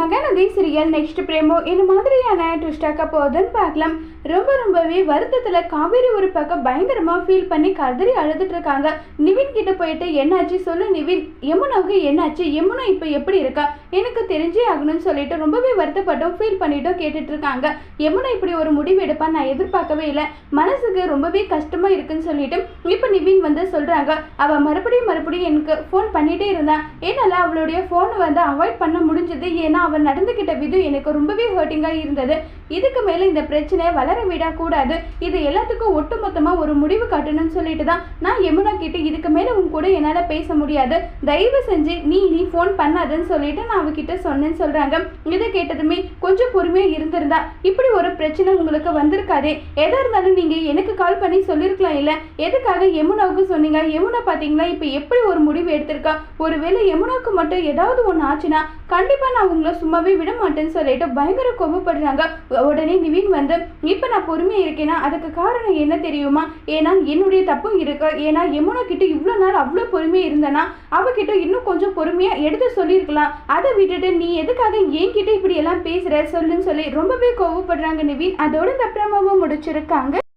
Mahanadi serial next பிரேமோ இந்த மாதிரியான ட்விஸ்டாக்க போகுதுன்னு பார்க்கலாம். ரொம்ப ரொம்பவே வருத்தத்தில் காவேரி ஒரு பக்கம் பயங்கரமாக ஃபீல் பண்ணி கதறி அழுதுட்டு இருக்காங்க. நிவின் கிட்ட போயிட்டு என்னாச்சு? சொல்லு நிவின். யமுனாவுக்கு என்னாச்சு? யமுனா இப்போ எப்படி இருக்கா? எனக்கு தெரிஞ்சே ஆகணும்னு சொல்லிட்டு ரொம்பவே வருத்தப்பட்டும் ஃபீல் பண்ணிட்டும் கேட்டுட்டு இருக்காங்க. யமுனா இப்படி ஒரு முடிவு எடுப்பா நான் எதிர்பார்க்கவே இல்லை. மனசுக்கு ரொம்பவே கஷ்டமாக இருக்குன்னு சொல்லிட்டு இப்போ நிவின் வந்து சொல்கிறாங்க அவள் மறுபடியும் மறுபடியும் எனக்கு ஃபோன் பண்ணிகிட்டே இருந்தான் என்னால் அவளுடைய ஃபோனை வந்து அவாய்ட் பண்ண முடிஞ்சது. ஏன்னா அவன் நடந்துக்கிட்ட விதம் எனக்கு ரொம்பவே ஹர்ட்டிங்காக இருந்தது. இதுக்கு மேலே இந்த பிரச்சனையை வளர விடக்கூடாது இது எல்லாத்துக்கும் ஒட்டுமொத்தமாக ஒரு முடிவு காட்டணும்னு சொல்லிட்டு தான் நான் யமுனா கிட்ட இதுக்கு மேலே உன் கூட என்னால் பேச முடியாது. தயவு செஞ்சு நீ நீ ஃபோன் பண்ணாதுன்னு சொல்லிட்டு நான் அவகிட்ட சொன்னேன்னு சொல்கிறாங்க இதை கேட்டதுமே கொஞ்சம் பொறுமையாக இருந்திருந்தா. இப்படி ஒரு பிரச்சனை உங்களுக்கு வந்திருக்காதே. எதாக இருந்தாலும் நீங்கள் எனக்கு கால் பண்ணி சொல்லியிருக்கலாம் இல்லை? எதுக்காக யமுனாவுக்கு சொன்னீங்க? யமுனா பார்த்தீங்களா இப்போ எப்படி ஒரு முடிவு எடுத்திருக்கா? ஒருவேளை யமுனாவுக்கு மட்டும் ஏதாவது ஒன்று ஆச்சுன்னா கண்டிப்பாக நான் உங்களை சும்மாவே விட மாட்டேன்னு சொல்லிட்டு பயங்கர கோபப்படுறாங்க. உடனே நிவின் வந்து இப்போ நான் பொறுமையாக இருக்கேன்னா அதுக்கு காரணம் என்ன தெரியுமா? ஏன்னா என்னுடைய தப்பும் இருக்கு. ஏன்னா யமுனா கிட்ட இவ்வளோ நாள் அவ்வளோ பொறுமையாக இருந்தேன்னா அவகிட்ட இன்னும் கொஞ்சம் பொறுமையாக எடுத்து சொல்லியிருக்கலாம் அதை விட்டுட்டு நீ எதுக்காக என்கிட்ட இப்படி எல்லாம் பேசுகிற சொல்லுன்னு சொல்லி ரொம்பவே கோவப்படுறாங்க நிவின். அதோட இந்த பிரமாவும் முடிச்சிருக்காங்க.